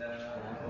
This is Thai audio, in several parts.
that's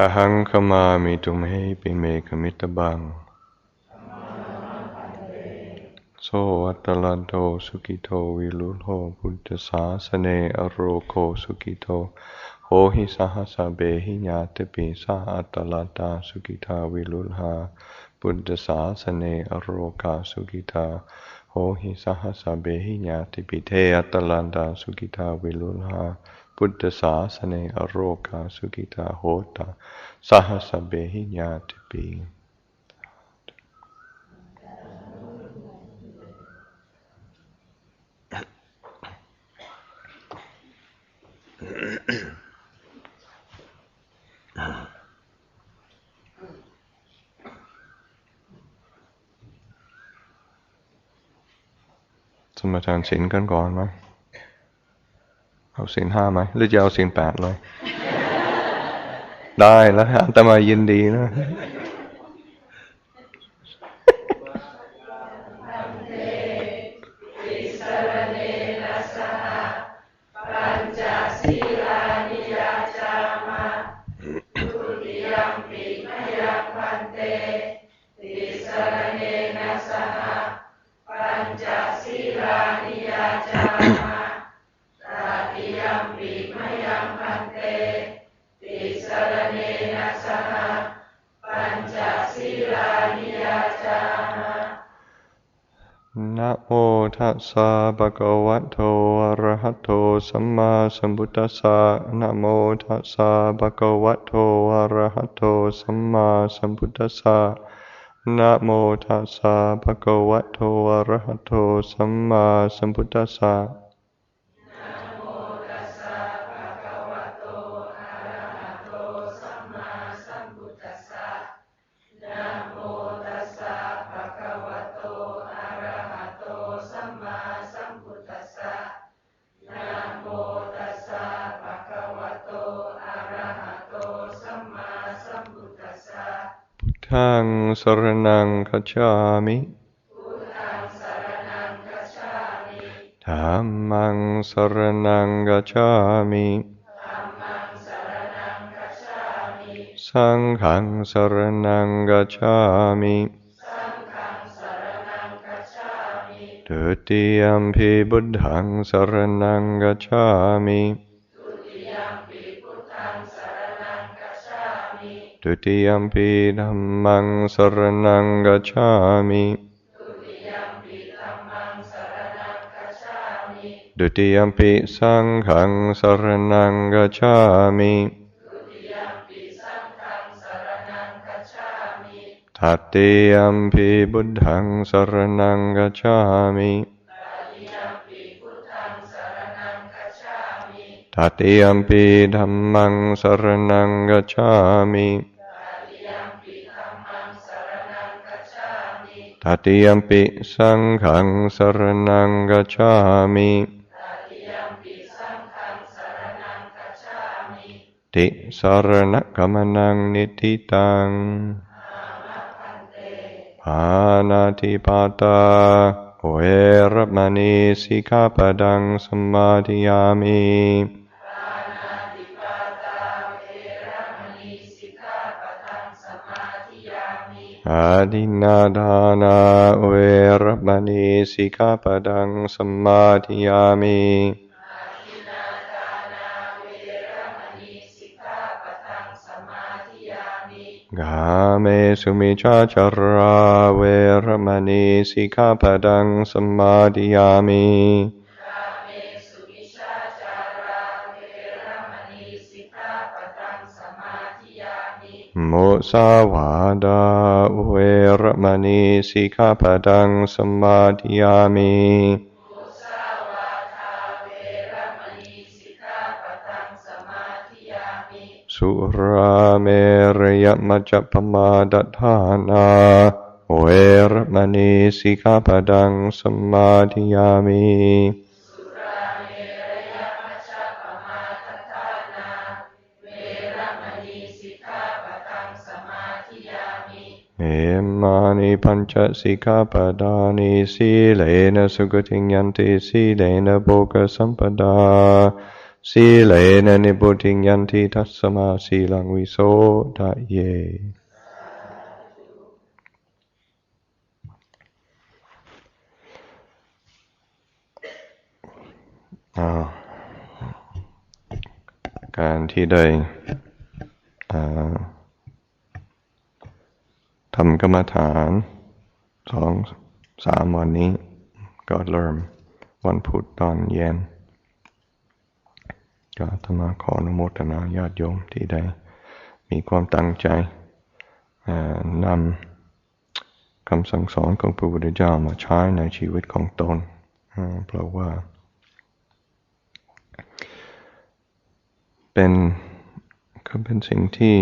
อหังขมามิตุมเหปิเมขมิตบัง โสวัตลันโตสุกิโตวิลุโหพุทธสาสเนอโรโคสุกิโตโหหิสหัสเบหิญาตปิสาอัตลันตาสุกิทาวิลุลหาพุทธสาสเนอโรกาสุกิตาโหหิสหัสเบหิญาติปิเทอัตลันตาสุกิทาวิลุลหา พุทธศาสเนอโรกาสุกิตาโหตาสหัสเบหิญาติปีสมทานศีลกันก่อนไหม เอาศีลห้าไหมหรือจะเอาศีลแปดเลย ได้แล้วอาตมายินดีนะนะ สสะภะคะวะโตอะระหะโตสัมมาสัมพุทธัสสะนะโมทัสสะภะคะวะโตอะระหะโตสัมมาสัมพุทธัสสะนะโมทัสสะภะคะวะโตอะระหะโตสัมมาสัมพุทธัสสะ ทังสรณังคัจฉามิธัมมังสรณังกัจฉามิสังฆังสรณังกัจฉามิตุติยมพิบุตถังสรณังกัจฉามิ ตุติยมพิธัมมังสรณั งกัจฉามิตุติยมพิสังฆังสรณังกัจฉามิทัตติยมพิบุตถังสรณังกัจฉามิทัตติยมพิธัมมังสรณังกัจฉามิทัตติยมปิสังฆังสรณังกัจฉามิติสารณะกัมนังนิติตังปานาติปาตา เวเวรมณีสิกขาปดังสมาธิยามิอาดินาดานาเวรมณีสิกขาปดังสมมาธิยามิ กาเมสุมิชาจาราเวรมณีสิกขาปดังสมมาธิยามิมุสาวาดาเวรมณีสิกขาปดังสมมาธิยามิ สุราเมรยมัจจปมาดทานาเวรมณีสิกขาปดังสมมาธิยามิเอมานิปัญจสิกขาปดานิสีเลนะสุขติยันติสีเลนะโภกสัมปดา สีเลนะนิพุติยันติทัสสมาสีลังวิโสทะเย การที่ได้ทำกรรมฐานสองสามวันนี้ก็เริ่มวันพุธตอนเย็น ก็อาตมาขออนุโมทนาญาติโยมที่ได้มีความตั้งใจนำคำสั่งสอนของพระพุทธเจ้ามาใช้ในชีวิตของตน เพราะว่า เป็นก็เป็นสิ่งที่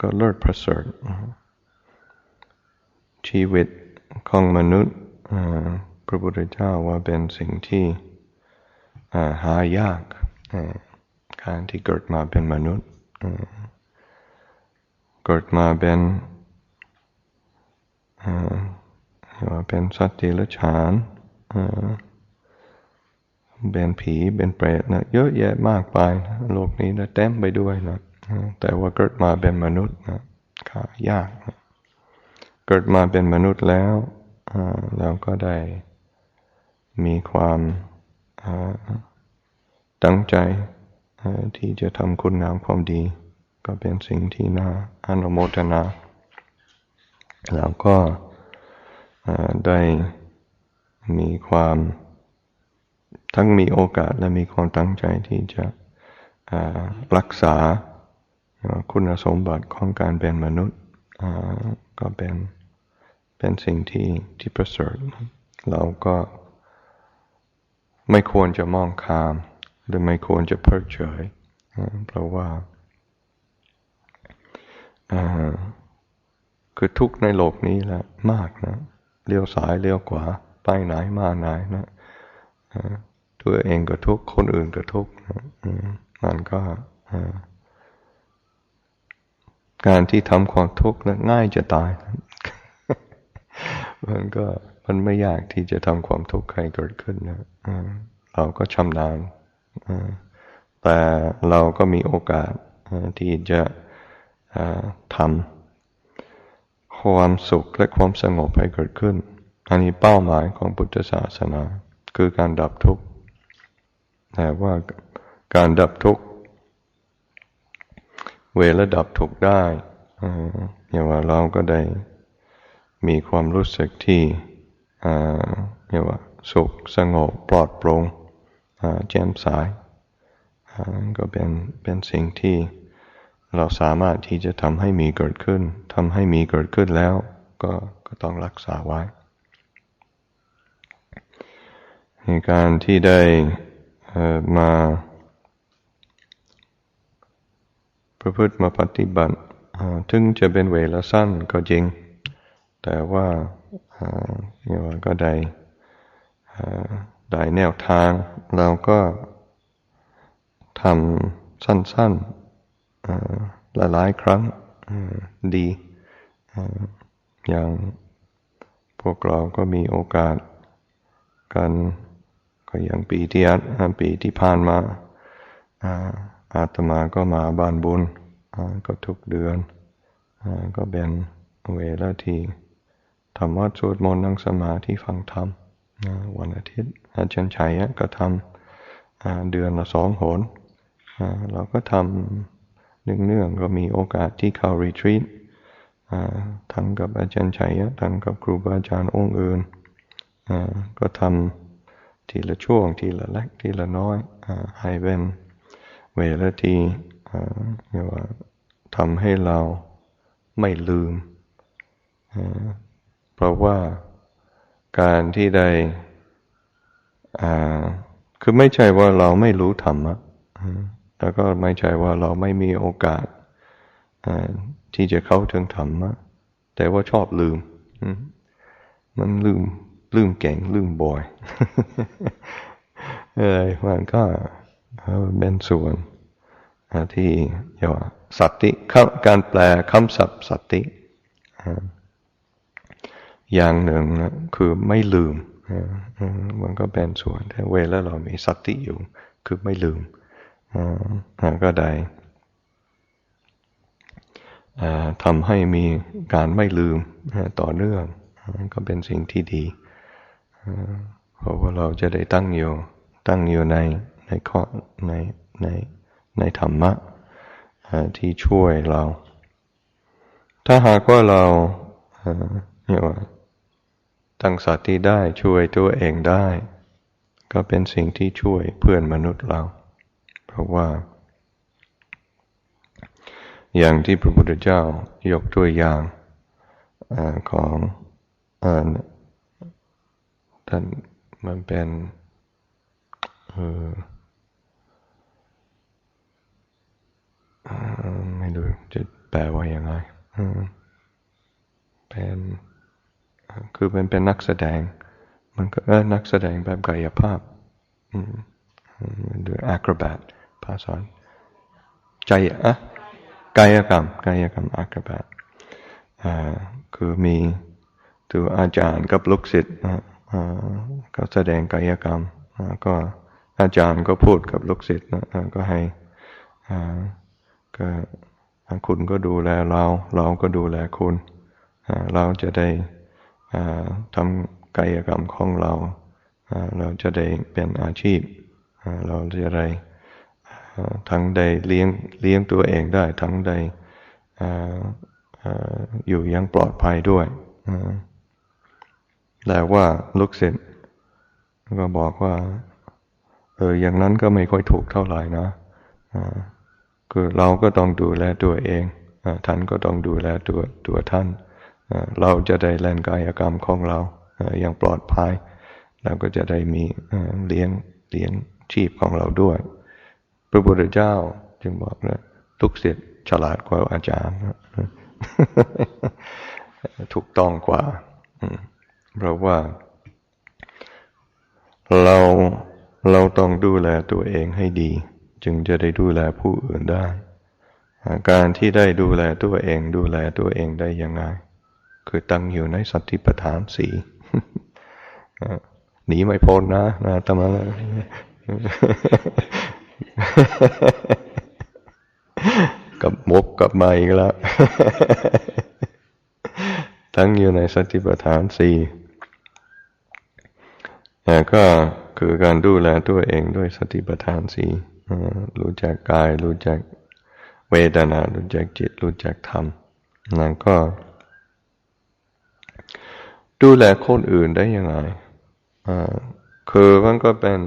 ก็เลิศประเสริฐชีวิตของมนุษย์พระพุทธเจ้าว่าเป็นสิ่งที่ หายาก การที่เกิดมาเป็นมนุษย์ เกิดมาเป็นอ่อว่าเป็นสัตว์เดรัจฉานเอ่อเป็นผี เป็นเปรตนะเยอะแยะมากไปนะโลกนี้นะเต็มไปด้วยนะแต่ว่าเกิดมาเป็นมนุษย์นะขายากนะเกิดมาเป็นมนุษย์แล้วอ่าเราก็ได้มีความ ตั้งใจที่จะทำคุณงามความดี ก็เป็นสิ่งที่น่าอนุโมทนา แล้วก็ได้มีความทั้งมีโอกาสและมีความตั้งใจที่จะรักษาคุณสมบัติของการเป็นมนุษย์ก็เป็นเป็นสิ่งที่ที่ประเสริฐเราก็ ไม่ควรจะมองข้าม หรือไม่ควรจะเพิกเฉย เพราะว่า คือทุกในโลกนี้แหละมากนะ เลี้ยวซ้ายเลี้ยวขวา ไปไหนมาไหนนะตัวเองก็ทุกคนอื่นก็ทุกนะมันก็การที่ทำความทุกข์นะง่ายจะตาย มันก็ มันไม่ยากที่จะทำความทุกข์ให้เกิดขึ้นนะเราก็ชำนาญแต่เราก็มีโอกาสที่จะทำความสุขและความสงบให้เกิดขึ้น อันนี้เป้าหมายของพุทธศาสนา คือการดับทุกข์แต่ว่าการดับทุกข์เวลาดับทุกข์ได้อ่าอย่างว่าเราก็ได้มีความรู้สึกที่ อ่าอย่างว่าสุขสงบปลอดโปร่งแจ่มใสอ่าก็เป็นเป็นสิ่งที่เราสามารถที่จะทำให้มีเกิดขึ้นทำให้มีเกิดขึ้นแล้วก็ก็ต้องรักษาไว้ในการที่ได้มาประพฤติมาปฏิบัติถึงจะเป็นเวลาสั้นก็จริง แต่ว่า อ่าเนี่ยว่าก็ได้ได้แนวทาง เราก็ทำสั้นๆอ่าหลายๆครั้งดีอ่าอย่างพวกเราก็มีโอกาสกันก็อย่างปีที่ปีที่ผ่านมาอาตมาก็มาบ้านบุญก็ทุกเดือนก็เป็นเวลาที่ ทำวัดสวดมนต์นั่งสมาธิฟังธรรมวันอาทิตย์อาจารย์ชัยก็ทำเดือนละสองหนเราก็ทำเนื่องๆก็มีโอกาสที่เข้ารีทรีตทั้งกับอาจารย์ชัยทั้งกับครูบาอาจารย์องค์อื่นก็ทำทีละช่วงทีละเล็กทีละน้อยให้เป็นเวลาที่เรียกว่าทำให้เราไม่ลืม เพราะว่าการที่ได้คือไม่ใช่ว่าเราไม่รู้ธรรมะแล้วก็ไม่ใช่ว่าเราไม่มีโอกาสที่จะเข้าถึงธรรมะแต่ว่าชอบลืม มันลืมลืมเก่งลืมบ่อยเออมันก็เป็นส่วนที่เรียกว่าสติการแปลคำศัพท์สติ อย่างหนึ่งนะคือไม่ลืมมันก็เป็นส่วนแต่เวลาเรามีสติอยู่ คือไม่ลืมก็ได้ทำให้มีการไม่ลืมต่อเนื่องก็เป็นสิ่งที่ดีเพราะว่าเราจะได้ตั้งอยู่ตั้งอยู่ในในข้อในในในธรรมะที่ช่วยเรา ถ้าหากว่าเราเนี่ยว่า ตั้งสติได้ช่วยตัวเองได้ ก็เป็นสิ่งที่ช่วยเพื่อนมนุษย์เรา เพราะว่า อย่างที่พระพุทธเจ้ายกตัวอย่างอของท่านมันเป็นเออไม่รู้จะแปลว่าอยังไงเป็น คือเป็นเป็นนักแสดง มันก็เออนักแสดงแบบกายภาพหรือ acrobat ภาษาใจอะกายกรรมกายกรรม acrobat คือมีตัวอาจารย์กับลูกศิษย์ก็แสดงกายกรรมก็อาจารย์ก็พูดกับลูกศิษย์ก็ให้ก็คุณก็ดูแลเรา เราก็ดูแลคุณ เราจะได้ ทำกายกรรมของเรา เราจะได้เป็นอาชีพ เราจะได้ทั้งได้เลี้ยงเลี้ยงตัวเองได้ ทั้งได้อยู่ยังปลอดภัยด้วย แต่ว่าลูกศิษย์ก็บอกว่า เออ อย่างนั้นก็ไม่ค่อยถูกเท่าไหร่นะคือเราก็ต้องดูแลตัวเอง ท่านก็ต้องดูแลตัวตัวท่าน เราจะได้แลนกายกรรมของเราอย่างปลอดภัย เราก็จะได้มีเลี้ยงเลี้ยงชีพของเราด้วย พระพุทธเจ้าจึงบอกนะทุกศิษย์ฉลาดกว่าอาจารย์ ถูกต้องกว่า เพราะว่า เราเราต้องดูแลตัวเองให้ดี จึงจะได้ดูแลผู้อื่นได้ การที่ได้ดูแลตัวเอง ดูแลตัวเองได้ยังไง คือตั้งอยู่ในสติปัฏฐานสี่หนีไม่พ้นนะนะตมากับมกกับมาอีกแล้วตั้งอยู่ในสติปัฏฐานสี่ก็คือการดูแลตัวเองด้วยสติปัฏฐานสี่รู้จักกาย รู้จักเวทนา รู้จักจิต รู้จักธรรมนั่นก็ ดูแลคนอื่นได้ยังไงคือมันก็เป็น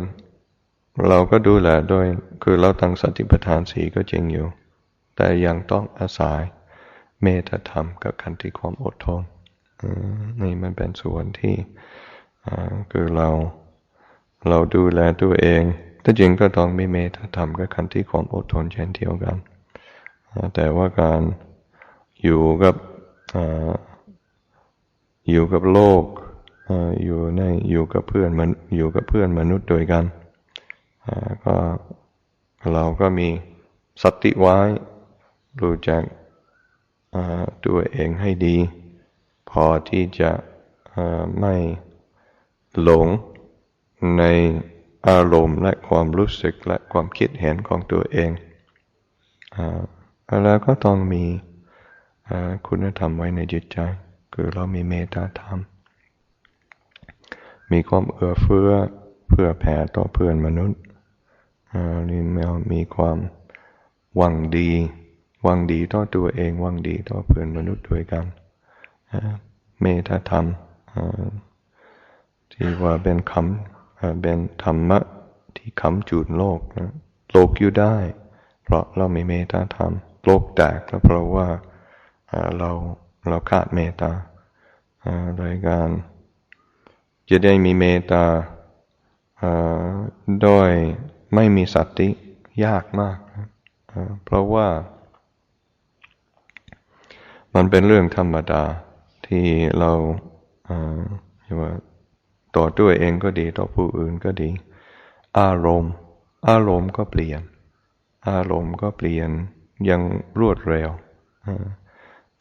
เราก็ดูแลโดยคือเราตั้งสติปัฏฐานสีก็จริงอยู่ แต่ยังต้องอาศัยเมตธรรมกับคันติความอดทนนี่มันเป็นส่วนที่คือเราเราดูแลตัวเองถ้าจริงก็ต้องมีเมตธรรมกับคันติความอดทนเช่นเดียวกัน แต่ว่าการอยู่กับ อยู่กับโลกอยู่ในอยู่กับเพื่อนมันอยู่กับเพื่อนมนุษย์โดยกันก็เราก็มีสติไว้รู้จักตัวเองให้ดี พอที่จะไม่หลงในอารมณ์และความรู้สึกและความคิดเห็นของตัวเองอแล้วก็ต้องมีคุณธรรมไว้ในจิตใจ คือเรามีเมตตาธรรม มีความเอื้อเฟื้อเพื่อแผ่ต่อเพื่อนมนุษย์อ่านี่เรามีความหวังดีหวังดีต่อตัวเองหวังดีต่อเพื่อนมนุษย์ด้วยกันเมตตาธรรมที่ว่าเป็นคำเป็นธรรมะที่คำจูดโลกนะโลกอยู่ได้ เพราะเรามีเมตตาธรรม โลกแตกก็เพราะว่าเรา เราขาดเมตตาโดยการจะได้มีเมตตาโดยไม่มีสติยากมากเพราะว่า มันเป็นเรื่องธรรมดาที่เราเว่าต่อตัวเองก็ดีต่อผู้อื่นก็ดี อารมณ์ อารมณ์ก็เปลี่ยน อารมณ์ก็เปลี่ยนอยังรวดเร็วอ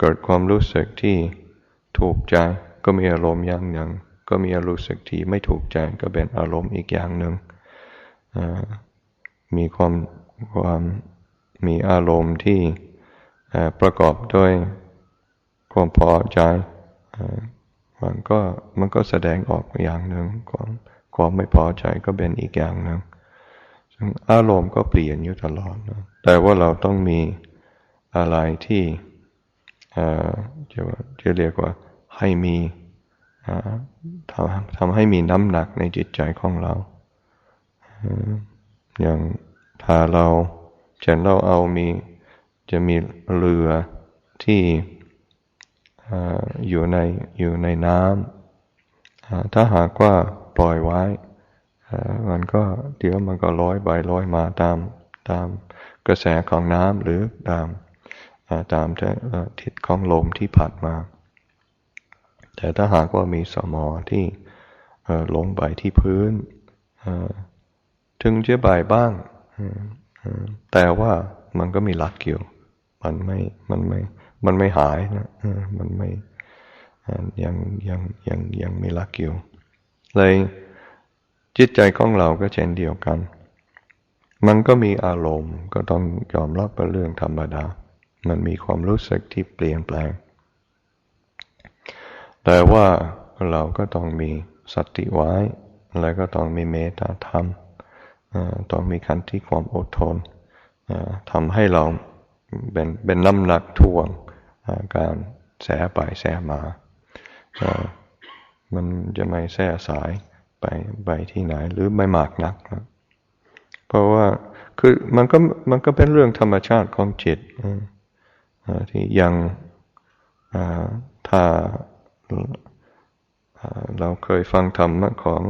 เกิดความรู้สึกที่ถูกใจก็มีอารมณ์อย่างหนึ่ง ก็มีอารมณ์รู้สึกที่ไม่ถูกใจก็เป็นอารมณ์อีกอย่างหนึ่งมีความความมีอารมณ์ที่ประกอบด้วยความพอใจอมันก็มันก็แสดงออกอย่างหนึ่งความความไม่พอใจก็เป็นอีกอย่างหนึ่งอารมณ์ก็เปลี่ยนอยู่ตลอดนะแต่ว่าเราต้องมีอะไรที่ จะว่าจะเรียกว่าให้มีทำทำให้มีน้ำหนักในจิตใจของเรา อย่างถ้าเราเช่นเราเอามีจะมีเรือที่อ่อยู่ในอยู่ในน้ำถ้าหากว่าปล่อยไว้มันก็เดี๋ยวมันก็ลอยไปลอยมาตามตามกระแสของน้ำหรือตาม ตามทิศของลมที่พัดมา แต่ถ้าหากว่ามีสมอที่ลงไปที่พื้น ถึงจะบ่ายบ้าง แต่ว่ามันก็มีหลักอยู่มันไม่ มันไม่ มันไม่หายนะ มันไม่ ยังยังยังยังมีหลักอยู่เลยจิตใจของเราก็เช่นเดียวกัน มันก็มีอารมณ์ก็ต้องยอมรับเป็นเรื่องธรรมดา มันมีความรู้สึกที่เปลี่ยนแปลง แต่ว่าเราก็ต้องมีสติไว้ แล้วก็ต้องมีเมตตาธรรม ต้องมีขันติความอดทนทำให้เราเป็นเป็นน้ำหนักท่วงการแสไปแสมา มันจะไม่แส่สายไปไปที่ไหนหรือไม่มากนักนะเพราะว่าคือมันก็มันก็เป็นเรื่องธรรมชาติของจิตอ่อเอ่อ ที่ยังถ้าเราเคยฟังธรรมะของ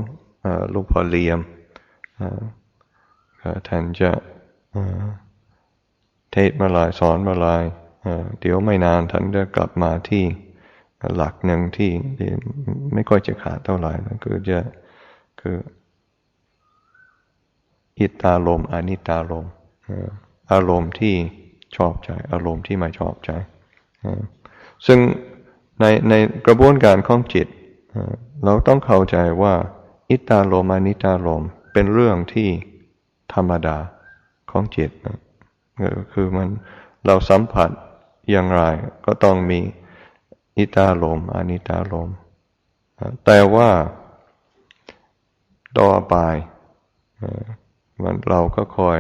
ลูกพ่อเลียมท่านจะเทศมาลายสอนมาลายเดี๋ยวไม่นานท่านจะกลับมาที่หลักหนึ่งที่ที่ไม่ค่อยจะขาดเท่าไหร่นะคือจะคืออิตาลมอนิตาลมอารมณ์ที่ ชอบใจ อารมณ์ที่ไม่ชอบใจ ซึ่งในในกระบวนการของจิต เราต้องเข้าใจว่าอิตตาโลมานิตาโลมเป็นเรื่องที่ธรรมดาของจิตนะคือมันเราสัมผัสอย่างไรก็ต้องมีอิตตาโลมอานิตาโลม แต่ว่าต่อไปมันเราก็คอย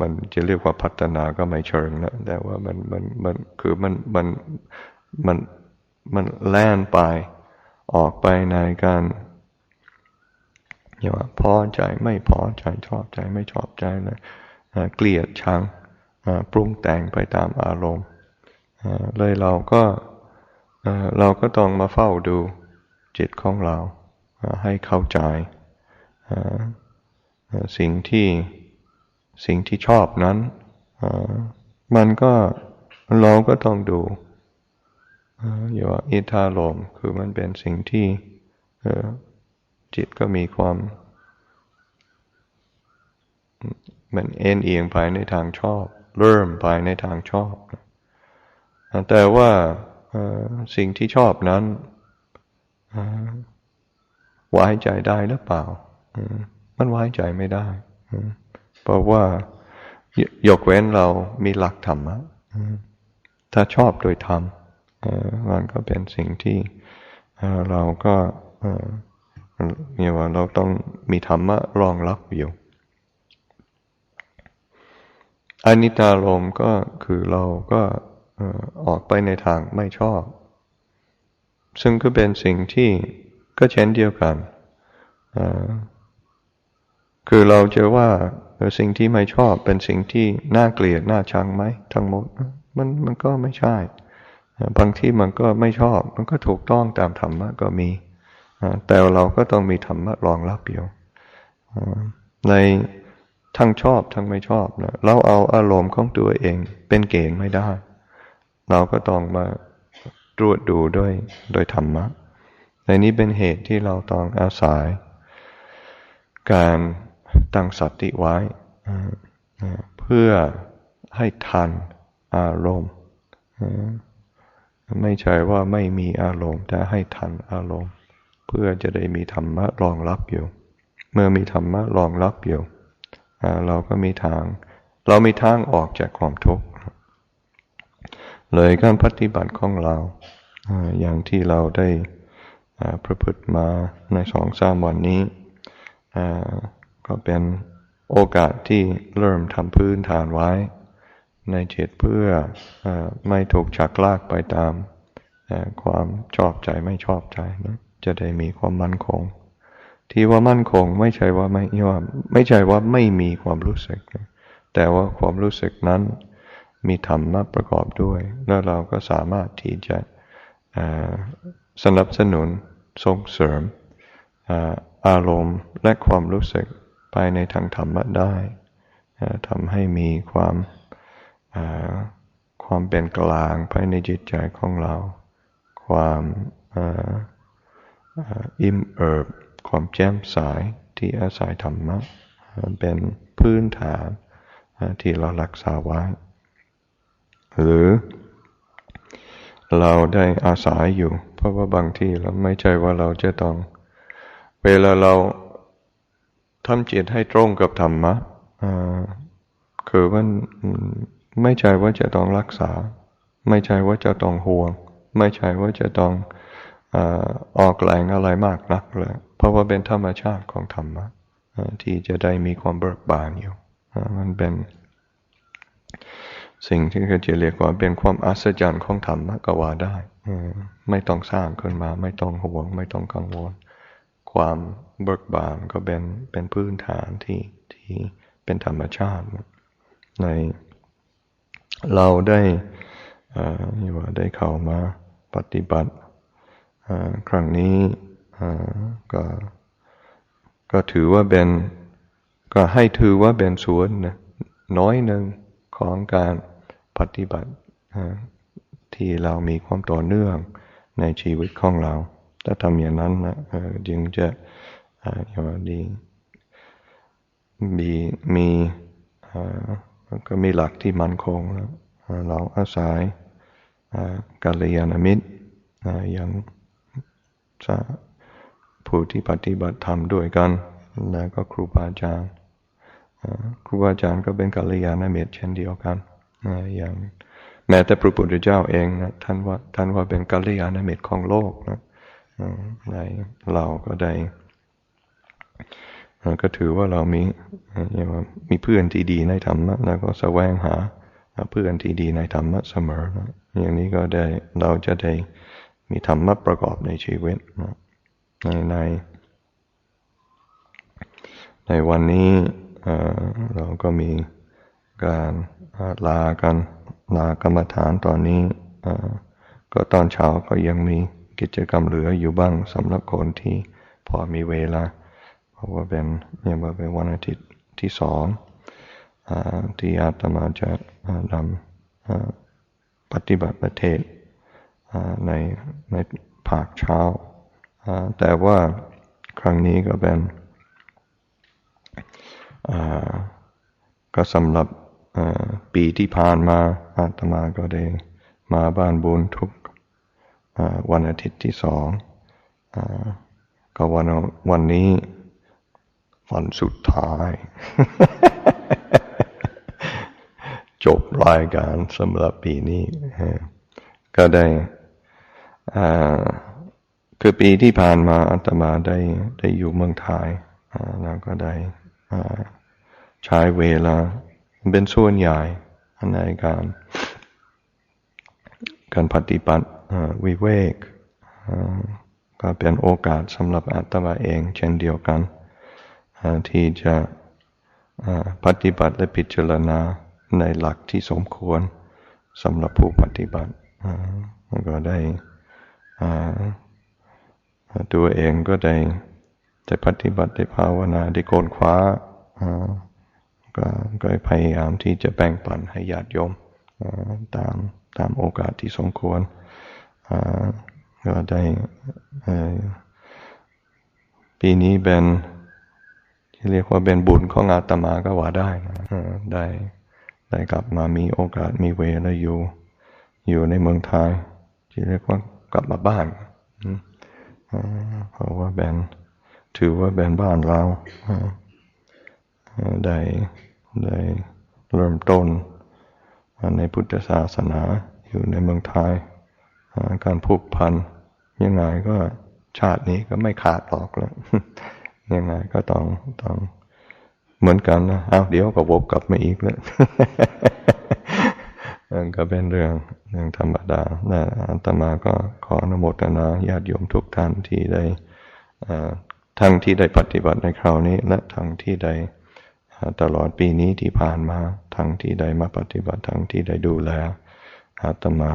มันจะเรียกว่าพัฒนาก็ไม่เชิงนะแต่ว่ามันมันมันคือมันมันมันมันแล่นไปออกไปในการอย่าว่าพอใจไม่พอใจชอบใจไม่ชอบใจเลยเกลียดชังปรุงแต่งไปตามอารมณ์เลยเราก็เราก็ต้องมาเฝ้าดูจิตของเราให้เข้าใจสิ่งที่ สิ่งที่ชอบนั้น มันก็เราก็ต้องดูอ่าอย่างว่าอิทธาลมคือมันเป็นสิ่งที่จิตก็มีความมันเอ็นเอียงไปในทางชอบ เริ่มไปในทางชอบ แต่ว่าสิ่งที่ชอบนั้นไว้ใจได้หรือเปล่า มันไว้ใจไม่ได้ เพราะว่ายกเว้นเรามีหลักธรรมะถ้าชอบโดยธรรมมันก็เป็นสิ่งที่เราก็เนี่ยว่าเราต้องมีธรรมะรองรับอยู่อนิตารมก็คือเราก็ออกไปในทางไม่ชอบ ซึ่งก็เป็นสิ่งที่ก็เช่นเดียวกัน คือเราจะว่าสิ่งที่ไม่ชอบเป็นสิ่งที่น่าเกลียดน่าชังไหมทั้งหมด มันมันก็ไม่ใช่บางที่มันก็ไม่ชอบ มันก็ถูกต้องตามธรรมะก็มี แต่เราก็ต้องมีธรรมะรองรับอยู่ในทั้งชอบทั้งไม่ชอบนะเราเอาอารมณ์ของตัวเองเป็นเกณฑ์ไม่ได้ เราก็ต้องมาตรวจดูด้วยโดยธรรมะในนี้เป็นเหตุที่เราต้องอาศัย การ ตั้งสติไว้ เพื่อให้ทันอารมณ์ ไม่ใช่ว่าไม่มีอารมณ์ แต่ให้ทันอารมณ์ เพื่อจะได้มีธรรมะรองรับอยู่ เมื่อมีธรรมะรองรับอยู่ เราก็มีทาง เรามีทางออกจากความทุกข์ เลยการปฏิบัติของเราอย่างที่เราได้ประพฤติมาในสองสามวันนี้ ก็เป็นโอกาสที่เริ่มทำพื้นฐานไว้ ในจิตเพื่ออไม่ถูกชักลากไปตามความชอบใจไม่ชอบใจนะจะได้มีความมั่นคง ที่ว่ามั่นคงไม่ใช่ว่าไม่ว่าไม่ใช่ว่าไม่มีความรู้สึกแต่ว่าความรู้สึกนั้นมีธรรมะประกอบด้วย แล้วเราก็สามารถที่จะสนับสนุนส่งเสริมอารมณ์และความรู้สึก ไปในทางธรรมะได้ทำให้มีความความเป็นกลางภายในจิตใจของเรา ความอิ่มเอิบ ความแจ่มใสที่อาศัยธรรมะเป็นพื้นฐานที่เรารักษาไว้ หรือเราได้อาศัยอยู่ เพราะว่าบางที่เราไม่ใช่ว่าเราจะต้อง เวลาเรา ทำจิตให้ตรงกับธรรมะคือมันไม่ใช่ว่าจะต้องรักษา ไม่ใช่ว่าจะต้องห่วง ไม่ใช่ว่าจะต้องออกแรงอะไรมากนักเลย เพราะว่าเป็นธรรมชาติของธรรมะที่จะได้มีความเบิกบานอยู่ มันเป็น สิ่งที่เขาจะเรียกว่าเป็นความอัศจรรย์ของธรรมะก็ว่าได้ ไม่ต้องสร้างขึ้นมา ไม่ต้องห่วง ไม่ต้องกังวล ความเบิกบานก็เป็นเป็นพื้นฐานที่ที่เป็นธรรมชาติ ในเราได้ว่าได้เข้ามาปฏิบัติครั้งนี้ก็ก็ถือว่าเป็นก็ให้ถือว่าเป็นส่วนนะน้อยหนึ่งของการปฏิบัติที่เรามีความต่อเนื่องในชีวิตของเรา ถ้าทำอย่างนั้นนะจึงจะอย่างดีมีมีก็มีหลักที่มั่นคงแล้วเราอาศัยกัลยาณมิตรอย่างผู้ที่ปฏิบัติธรรมด้วยกัน แล้วก็ครูบาอาจารย์ครูบาอาจารย์ก็เป็นกัลยาณมิตรเช่นเดียวกันอย่างแม้แต่พระพุทธเจ้าเองนะท่านว่าท่านว่าเป็นกัลยาณมิตรของโลกนะ ในเราก็ได้ก็ถือว่าเรามีมีเพื่อนที่ดีในธรรมะแล้วก็แสวงหาเพื่อนที่ดีในธรรมะเสมอนะอย่างนี้ก็ได้เราจะได้มีธรรมะประกอบในชีวิตนะในในในวันนี้เราก็มีการลากันลากรรมฐานตอนนี้ก็ตอนเช้าก็ยังมี กิจกรรมเหลืออยู่บ้างสำหรับคนที่พอมีเวลา เพราะว่าเป็นยังว่าเป็นวันอาทิตย์ที่สองที่อาตมาจะนำปฏิบัติประเทศในในภาคเช้า แต่ว่าครั้งนี้ก็เป็นก็สำหรับปีที่ผ่านมาอาตมาก็ได้มาบ้านบุญทุก วันอาทิตย์ที่สองก็วันวันนี้วันสุดท้าย จบรายการสำหรับปีนี้ ก็ได้คือปีที่ผ่านมาอาตมาได้ได้อยู่เมืองไทยแล้วก็ได้ใช้เวลาเป็นส่วนใหญ่ในการการปฏิบัติ วิเวกก็เป็นโอกาสสำหรับอาตมาเอง เช่นเดียวกันที่จะปฏิบัติและพิจารณาในหลักที่สมควรสำหรับผู้ปฏิบัติก็ได้ตัวเองก็ได้ได้ปฏิบัติได้ภาวนาได้โกนคว้าก็ก็พยายามที่จะแบ่งปันให้ญาติโยมตามตามโอกาสที่สมควร ก็ได้ปีนี้เป็นที่เรียกว่าเป็นบุญของอาตมาก็ว่าได้นะได้ได้กลับมามีโอกาสมีเวลาอยู่อยู่ในเมืองไทย ที่เรียกว่ากลับมาบ้านเพราะว่าเป็นถือว่าเป็นบ้านเราได้ได้เริ่มต้นในพุทธศาสนาอยู่ในเมืองไทย การผูกพันยังไงก็ชาตินี้ก็ไม่ขาดหรอกแล้วยังไงก็ต้องต้องเหมือนกันนะเอาเดี๋ยวก็วกกลับมาอีกแล้วก็เป็นเรื่องเรื่องธรรมดานะอัตมาก็ขออนุโมทนาญาติโยมทุกท่านที่ได้ทั้งที่ได้ปฏิบัติในคราวนี้ และทั้งที่ได้ตลอดปีนี้ที่ผ่านมา ทั้งที่ได้มาปฏิบัติทั้งที่ได้ดูแล อาตมา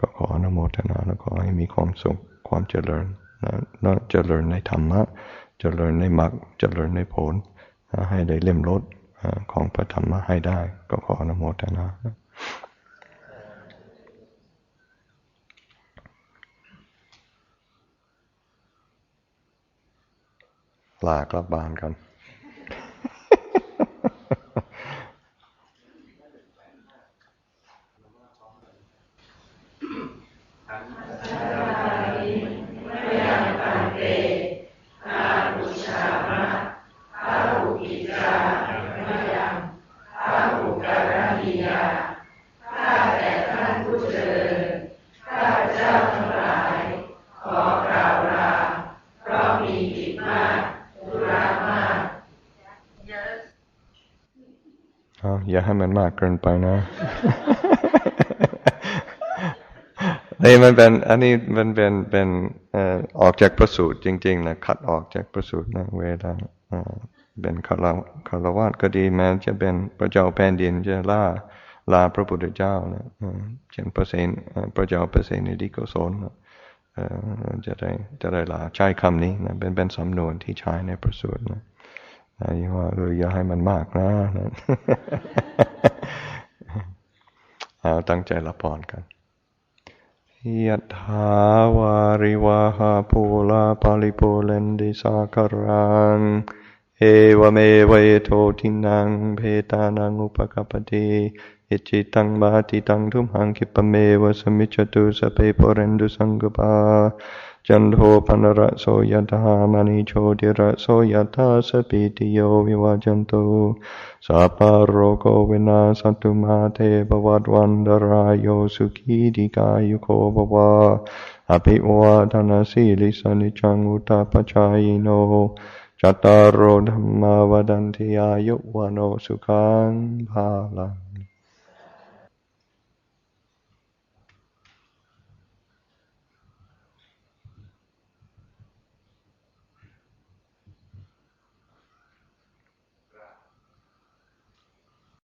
ก็ขออนุโมทนาและขอให้มีความสุขความเจริญนะเจริญในธรรมะ เจริญในมรรคเจริญในผลให้ได้เล่มรถของพระธรรมะให้ได้ ก็ขออนุโมทนาลากลับบานกันอย่า ให้มันมากเกินไปนะนี่มันเป็นอันนี้มันเป็นเป็นออกจากประสูตรจริงๆนะคัดออกจากประสูตรนะเวลาเป็นคารวคารวะก็ดีแม้จะเป็นพระเจ้าแผ่นดินจะล่าลาพระพุทธเจ้านะเช่นพระเสนพระเจ้าพระเสนดิโกศลจะได้จะได้ลาใช้คำนี้นะเป็นเป็นสำนวนที่ใช้ในประสูตรนะ นะว่าเอออย่าให้มันมากนะเอาตั้งใจละพรกันยะถาวาริวาหาภูลาปาลิโปเลนดิสาคารัง เอวเมวเอโททินัง เพตานังอุปกปติอิจิตังบาติตังทุมหังคิปเมวสมิจตุสเปปเรนดุสังกปา จันโทปนระโสยถามณิโชติระโสยถาสปิติโยวิวาจันตุสัพพโรโกวินาสตุมาเทปวัตวันดรายโยสุขีดิกายุโกภวาอภิวาทนาสีลิสนิจังุตาปจายโนจัตตารโอธรรมาวดันทิอายุวโนสุขังภาลัง